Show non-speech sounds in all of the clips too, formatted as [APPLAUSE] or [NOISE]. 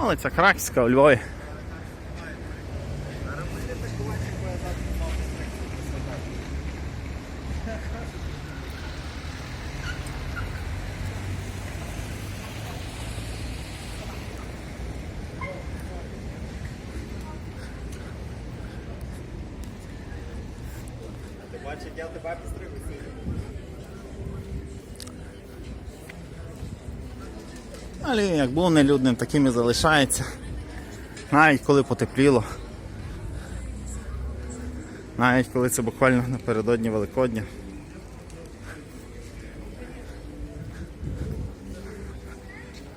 Вулиця Краківська у Львові. Як я тебе підстригу Але як був нелюдним, таким і залишається. Навіть коли потепліло. Навіть коли це буквально напередодні Великодня.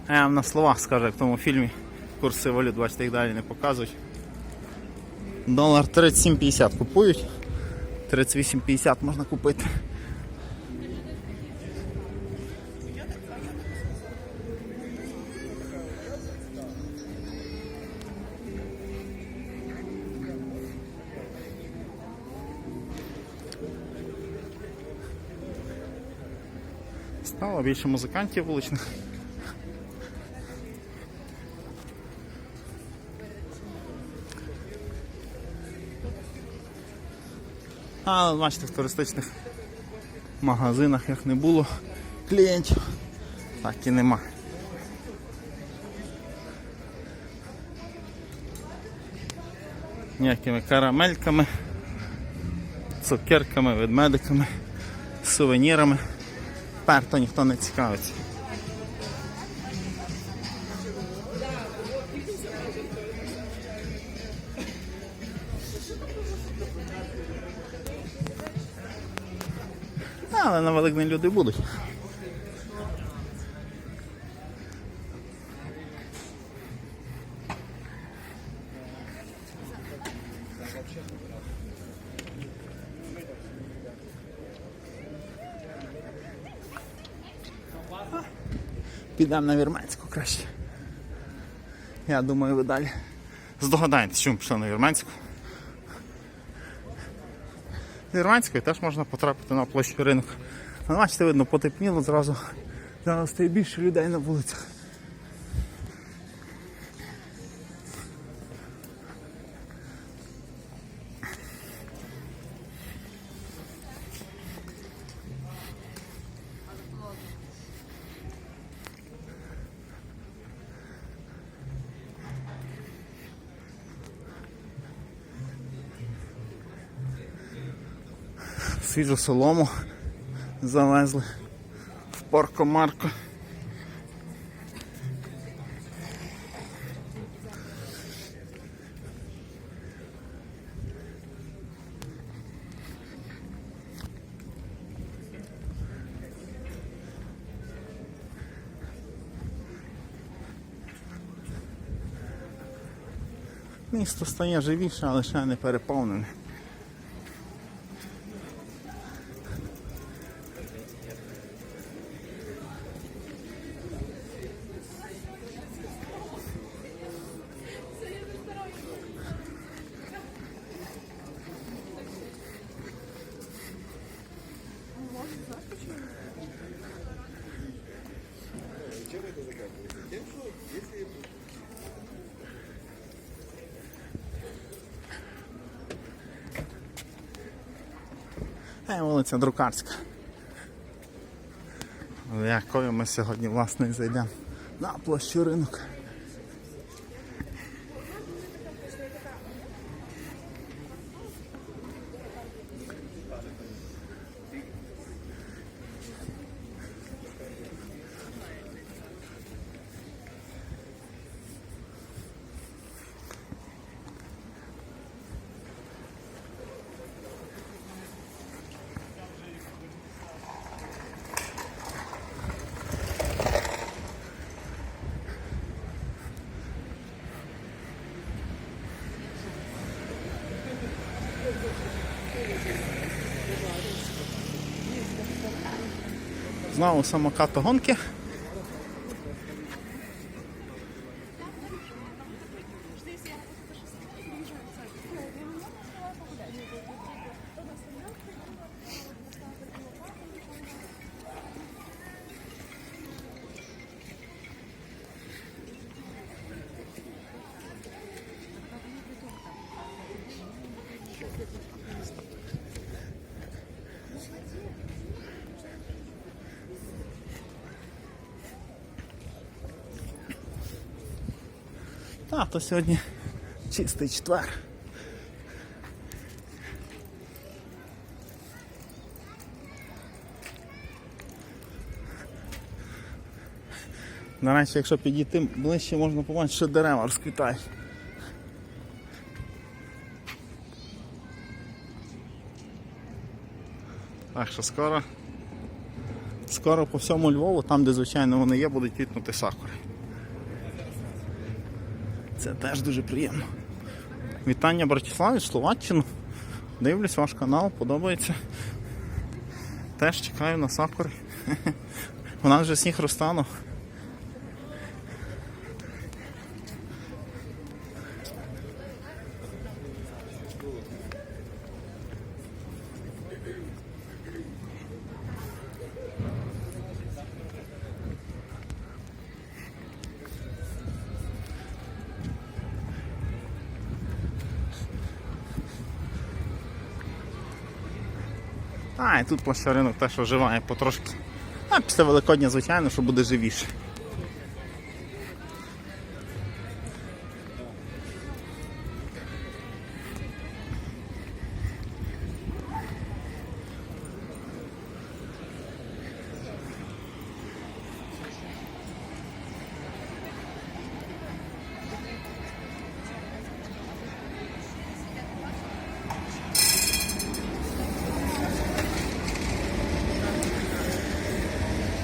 Я вам на словах скажу, як в тому фільмі курси валют, бачите, їх далі не показують. Долар 37,50 купують. 38,50 можна купити. Стало більше музикантів вуличних. А, бачите, в туристичних магазинах як не було клієнтів, так і нема. Ніякими карамельками, цукерками, ведмедиками, сувенірами. Перто ніхто не цікавиться. Але на Великдень люди будуть. Підемо на Вірменську краще. Я думаю, ви далі здогадаєтесь, чому пішли на Вірменську. З Вірменської теж можна потрапити на площу ринок. Але бачите, видно, потепніло зразу. Зараз стає більше людей на вулицях. Свіжу солому завезли в порко-марко. Місто стає живіше, але ще не переповнене. Е, вулиця Друкарська. Якою ми сьогодні власне зайдемо на площу ринок. Знову самокатогонки. Та, то сьогодні чистий четвер. Речі, якщо підійти ближче, можна побачити, що дерева розквітають. Так що скоро, скоро по всьому Львову, там де звичайно вони є, будуть квітнути сакури. Це теж дуже приємно. Вітання Братиславі, Словаччину. Дивлюсь ваш канал, подобається. Теж чекаю на сакури. [LAUGHS] Нас вже сніг розтанув. А, і тут площаринок теж оживає потрошки. А після Великодня, звичайно, що буде живіше.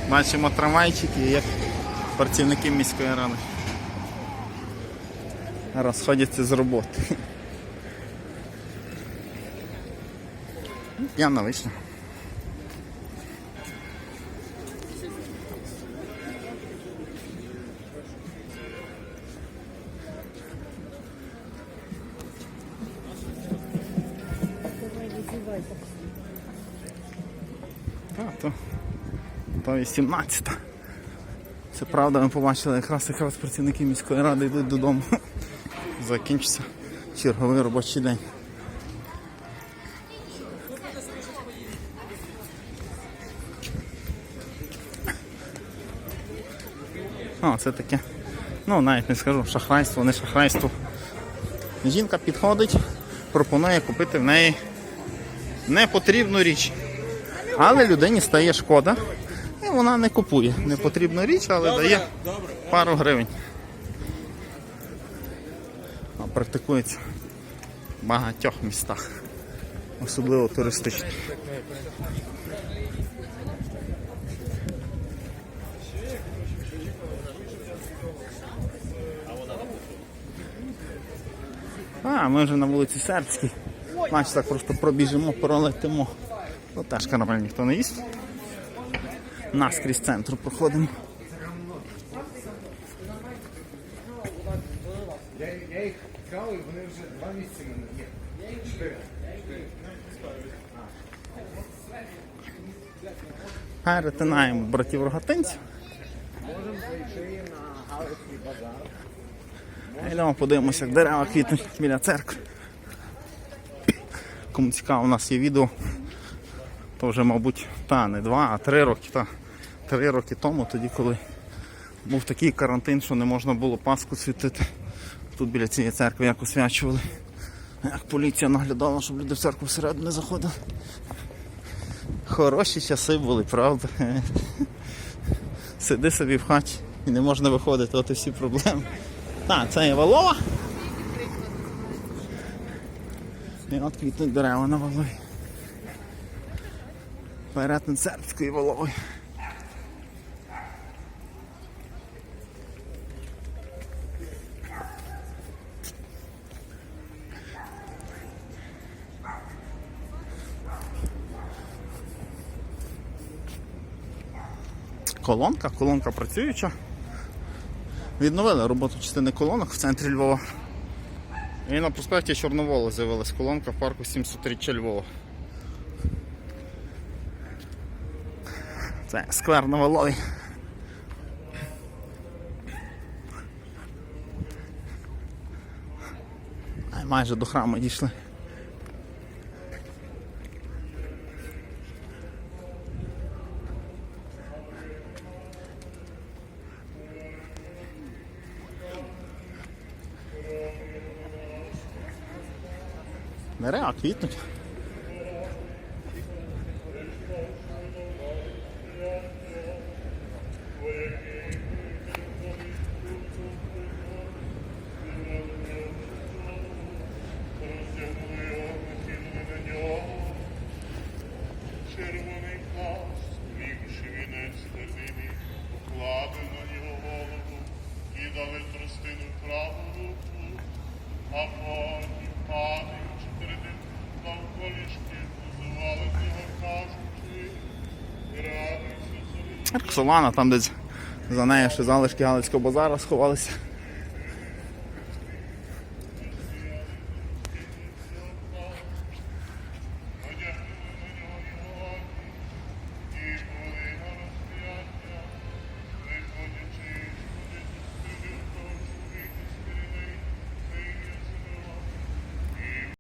Бачимо трамвайчики, як працівники міської ради. Розходяться з роботи. П'яна вийшла. А, то то 18. Це правда, ми побачили якраз якраз працівники міської ради йдуть додому. Закінчиться черговий робочий день. О, це таке. Ну, навіть не скажу, шахрайство, не шахрайство. Жінка підходить, пропонує купити в неї непотрібну річ. Але людині стає шкода. І вона не купує непотрібну річ, але дає пару гривень. А практикується в багатьох містах, особливо туристичних. А, ми вже на вулиці Сербській. Значить так просто пробіжимо, пролетимо. Тут теж карамель ніхто не їсть. Наскрізь центру проходимо. Я. Перетинаємо братів рогатинців. Можемо зайти на Галицький базар. Йдемо подивимося, як дерева квітнуть біля церкви. Кому цікаво, у нас є відео. То вже, мабуть, та не два, а три роки. Та, три роки тому, тоді, коли був такий карантин, що не можна було Пасху світити. Тут біля цієї церкви як освячували. Як поліція наглядала, щоб люди в церкву всередину не заходили. Хороші часи були, правда. Сиди собі в хаті і не можна виходити, от і всі проблеми. Так, це є валова. І от квітнуть дерева на валові. Перетин сербської валової. Колонка, колонка працююча. Відновили роботу частини колонок в центрі Львова. І на проспекті Чорноволу з'явилась колонка в парку 703 Львова. Це сквер на Волові. Ай, Майже до храму дійшли. Naja, geht nicht. Роксолана, там десь за нею ще залишки Галицького базара сховалися.